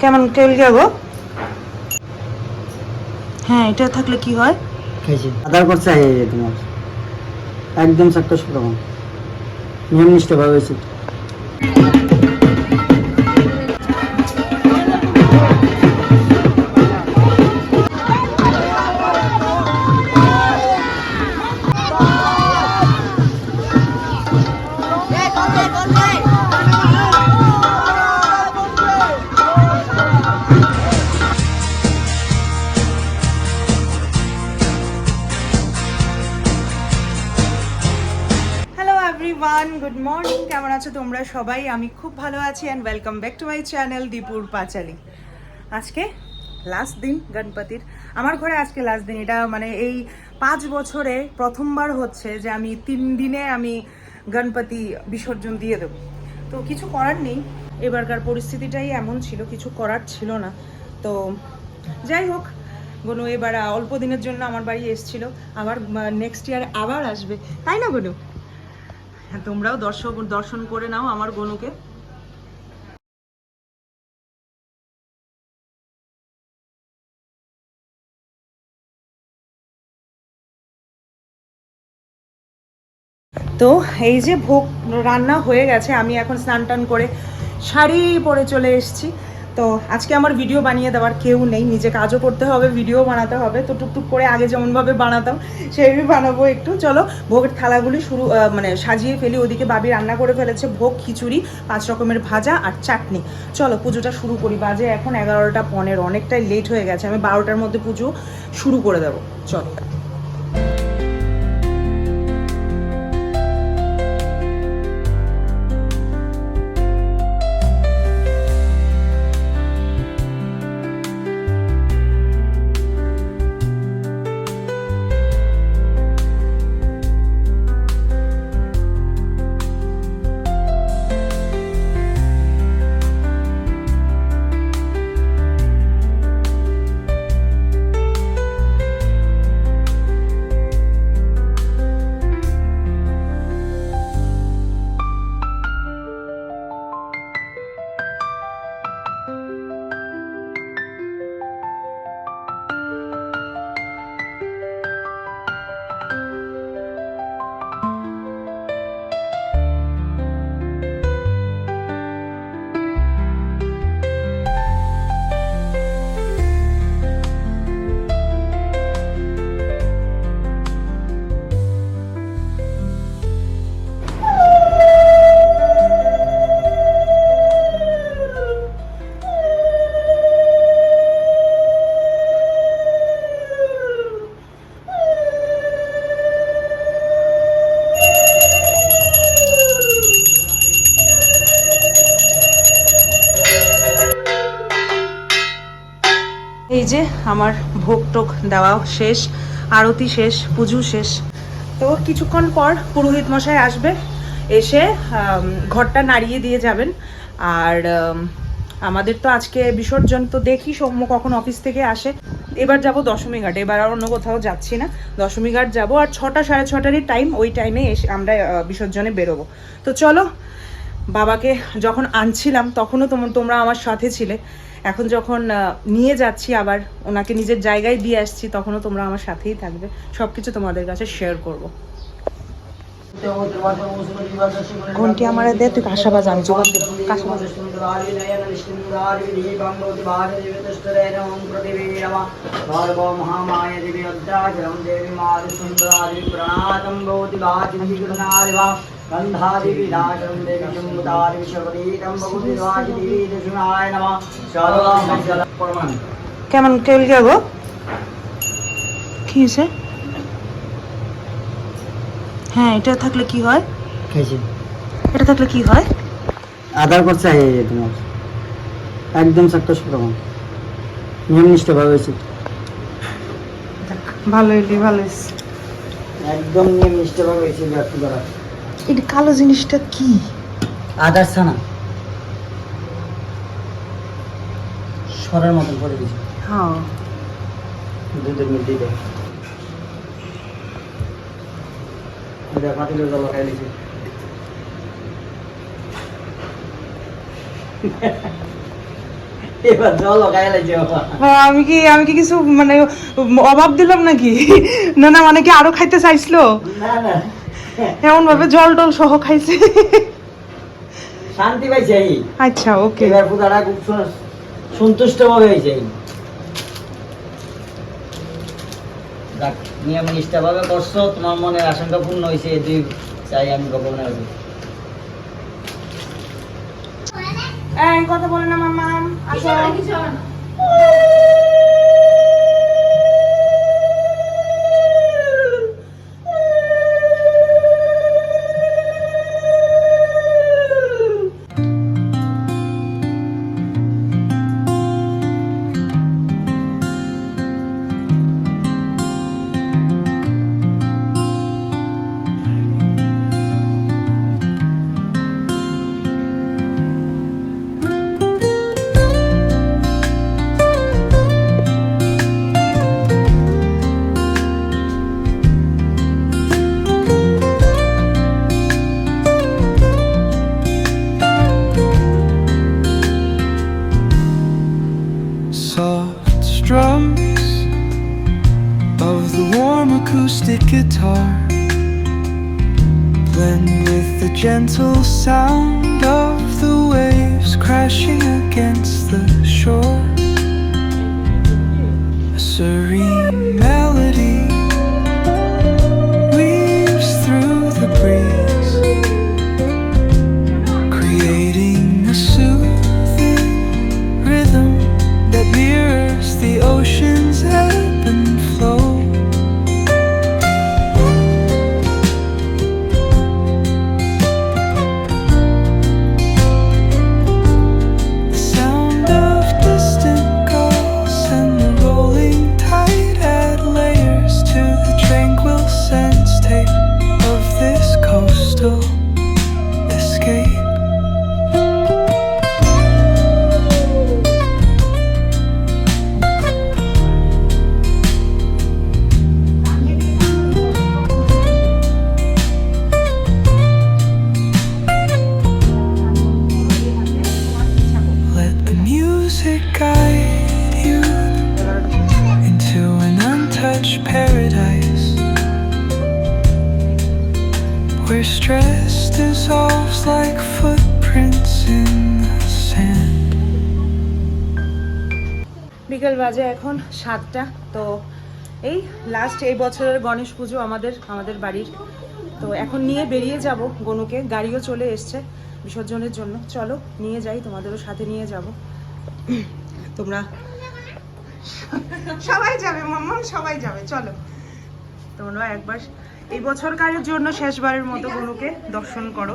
কেমন টেল গো হ্যাঁ এটা থাকলে কি হয়? খাইছে। আধার এই তোমার। একদম সাক্ষ্য প্রমাণ নিয়ম নিষ্ঠভাবে হয়েছে। হ্যালো তোমরা সবাই, আমি খুব ভালো আছি and welcome back to my channel দীপুর পাঁচালি আজকে লাস্ট দিন গণপতির। আমার ঘরে আজকে লাস্ট দিন। এটা মানে এই পাঁচ বছরে প্রথমবার হচ্ছে যে আমি তিন দিনে আমি গণপতি বিসর্জন দিয়ে দেবো। তো কিছু করার নেই। এবারকার পরিস্থিতিটাই এমন ছিল, কিছু করার ছিল না। তো যাই হোক, গনু এবার অল্প দিনের জন্য আমার বাড়ি এসেছিল। আবার নেক্সট ইয়ার আবার আসবে। তাই না, গনু? তোমরাও দর্শক দর্শন করে নাও আমার গনুকে। তো এই যে ভোগ রান্না হয়ে গেছে, আমি এখন স্নান টান করে শাড়ি পরে চলে এসেছি। তো আজকে আমার ভিডিও বানিয়ে দেওয়ার কেউ নেই। নিজে কাজও করতে হবে ভিডিও বানাতে হবে। তো টুকটুক করে আগে যেমনভাবে বানাতাম, সেইভাবে বানাবো একটু। চলো, ভোগের থালাগুলি শুরু মানে সাজিয়ে ফেলি। ওদিকে বাবি রান্না করে ফেলেছে ভোগ, খিচুড়ি, পাঁচ রকমের ভাজা আর চাটনি। চলো, পুজোটা শুরু করি। বাজে এখন এগারোটা পনেরো, অনেকটাই লেট হয়ে গেছে। আমি বারোটার মধ্যে পুজো শুরু করে দেবো। চলো। যে আমার ভোগ টোক দেওয়া শেষ, আরতি শেষ, পুজো শেষ। তো কিছুক্ষণ পর পুরোহিত মশাই আসবে, এসে ঘরটা নাড়িয়ে দিয়ে যাবেন। আর আমাদের তো আজকে বিসর্জন, তো দেখি সৌম্য কখন অফিস থেকে আসে। এবার যাব দশমী ঘাট, এবার আর অন্য কোথাও যাচ্ছি না। দশমী ঘাট যাব, আর ছটা সাড়ে ছটারই টাইম ওই টাইমে এসে আমরা বিসর্জনে বেরোবো। তো চলো, বাবাকে যখন আনছিলাম, তখনও তোম- তোমরা আমার সাথে ছিলে। এখন যখন আহ, নিয়ে যাচ্ছি আবার ওনাকে নিজের জায়গায় দিয়ে আসছি তখনও তোমরা আমার সাথেই থাকবে। সব কিছু তোমাদের কাছে শেয়ার করব। ঘন্টি আমার দে তুই কাঁসা বাজা আমি জোগান দেবো কাঁসা বাজা। মহামায় দেবী অদ্রাচরম দেবী মারি সুন্দরাদি প্রণাতম ভবতি বাজি কেমন টেল গো? কি হয়েছে? হ্যাঁ এটা থাকলে কি হয়? খাইছে এটা থাকলে কি হয়? আধার কার্ড চাই এই যে তোমার। একদম প্রমাণ নিয়ম নিষ্ঠভাবে হয়েছে। ভালো এলি ভালো। একদম নিয়ম নিষ্ঠভাবে হয়েছে ব্যক্তি করা। এটা কালো জিনিসটা কি? আধার ছানা। সরার মতন করে দিয়েছে হ্যাঁ। দুধের মিল দিয়ে এটা পাতিলের জল খাই হ্যাঁ, আমি কি আমি কি কিছু মানে অভাব দিলাম নাকি? না না মানে কি আরও খাইতে চাইছিল? না না। এমন ভাবে জল টল সহ খাইছে। শান্তি পাইছে আচ্ছা ওকে। এবার পূজাটা খুব সন্তুষ্ট ভাবে হয়েছে যাক নিয়ম নিষ্ঠা ভাবে করছ তোমার মনের আশঙ্কা পূর্ণ হয়েছে এটি চাই আমি কাছে। এই কথা বলে না মামা আসো। The warm acoustic guitar blend with the gentle sound of the waves crashing against the shore. A serene melody weaves through the breeze, creating a soothing rhythm that mirrors the ocean's ebb বিকেল বাজে এখন সাতটা। তো এই last এই বছরের গণেশ পুজো আমাদের আমাদের বাড়ির। তো এখন নিয়ে বেরিয়ে যাব গনুকে। গাড়িও চলে এসছে বিসর্জনের জন্য। চলো, নিয়ে যাই, তোমাদেরও সাথে নিয়ে যাব। তোমরা সবাই যাবে, মাম্মা, সবাই যাবে। চলো। তোমরা একবার এই বছরকারের জন্য শেষবারের মতো গনুকে দর্শন করো।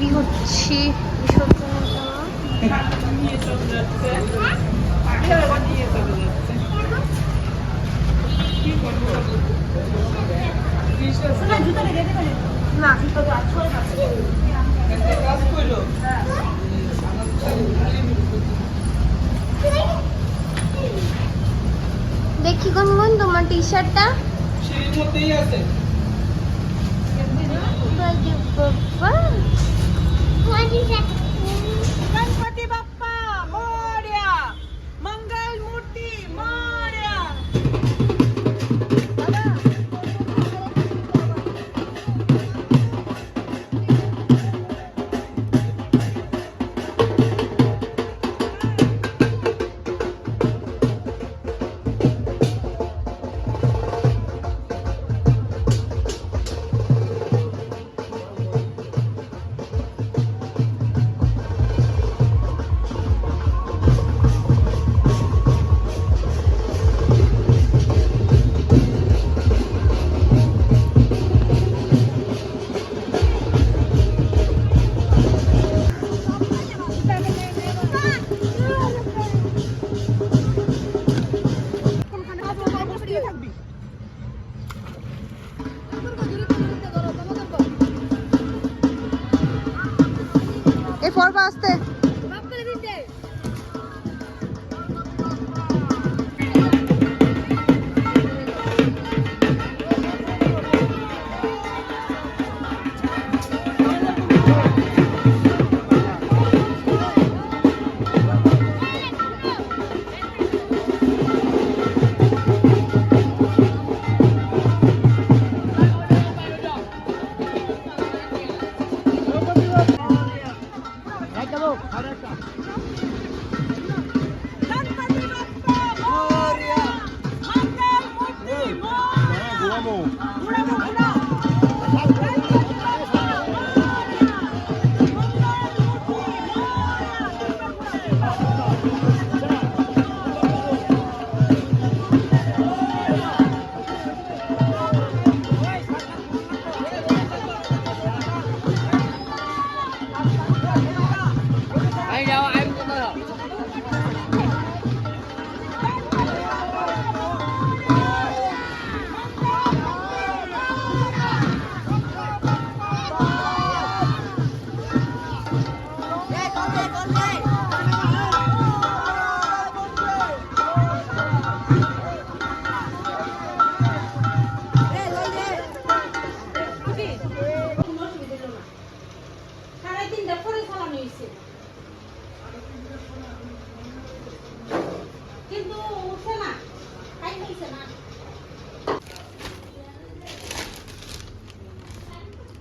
তৈরি হচ্ছে দেখি কোন তোমার টি? শার্টটা আছে। পড়বা আসতে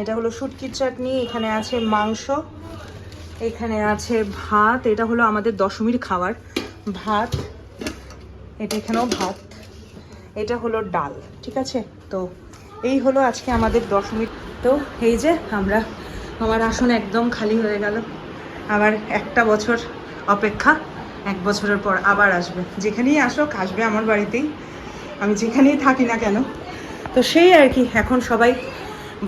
এটা হলো শুটকির চাটনি, এখানে আছে মাংস, এখানে আছে ভাত, এটা হলো আমাদের দশমীর খাবার। ভাত, এটা এখানেও ভাত, এটা হলো ডাল, ঠিক আছে? তো এই হলো আজকে আমাদের দশমীর। তো এই যে আমরা, আমার আসন একদম খালি হয়ে গেল। আবার একটা বছর অপেক্ষা, এক বছরের পর আবার আসবে। যেখানেই আসো আসবে আমার বাড়িতেই। আমি যেখানেই থাকি না কেন। তো সেই আর কি, এখন সবাই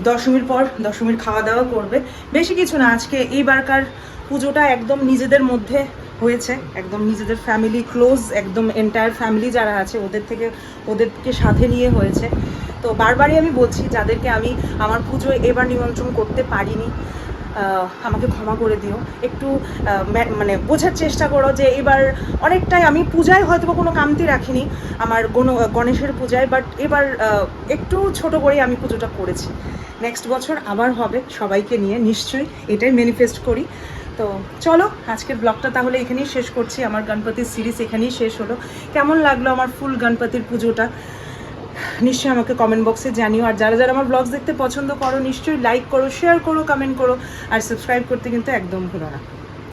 দশমীর পর দশমীর খাওয়া দাওয়া করবে। বেশি কিছু না, আজকে এইবারকার পুজোটা একদম নিজেদের মধ্যে হয়েছে, একদম নিজেদের ফ্যামিলি ক্লোজ একদম এন্টায়ার ফ্যামিলি যারা আছে, ওদের থেকে, ওদেরকে সাথে নিয়ে হয়েছে। তো বারবারই আমি বলছি, যাদেরকে আমি আমার পুজোয় এবার নিমন্ত্রণ করতে পারিনি আমাকে ক্ষমা করে দিও। একটু মানে বোঝার চেষ্টা করো যে এবার অনেকটাই আমি পূজায় হয়তো কোনো কামতি রাখিনি, আমার গণ গণেশের পূজায় বাট এবার একটু ছোট করেই আমি পুজোটা করেছি। নেক্সট বছর আবার হবে, সবাইকে নিয়ে নিশ্চয়ই এটাই ম্যানিফেস্ট করি। তো চলো, আজকের ব্লগটা তাহলে এখানেই শেষ করছি। আমার গণপতির সিরিজ এখানেই শেষ হলো। কেমন লাগল আমার ফুল গণপতির পুজোটা? নিশ্চয়ই আমাকে কমেন্ট বক্সে জানিও। আর যারা যারা আমার ব্লগস দেখতে পছন্দ করো, নিশ্চয়ই লাইক করো শেয়ার করো কমেন্ট করো। আর সাবস্ক্রাইব করতে কিন্তু একদম ভুলো না।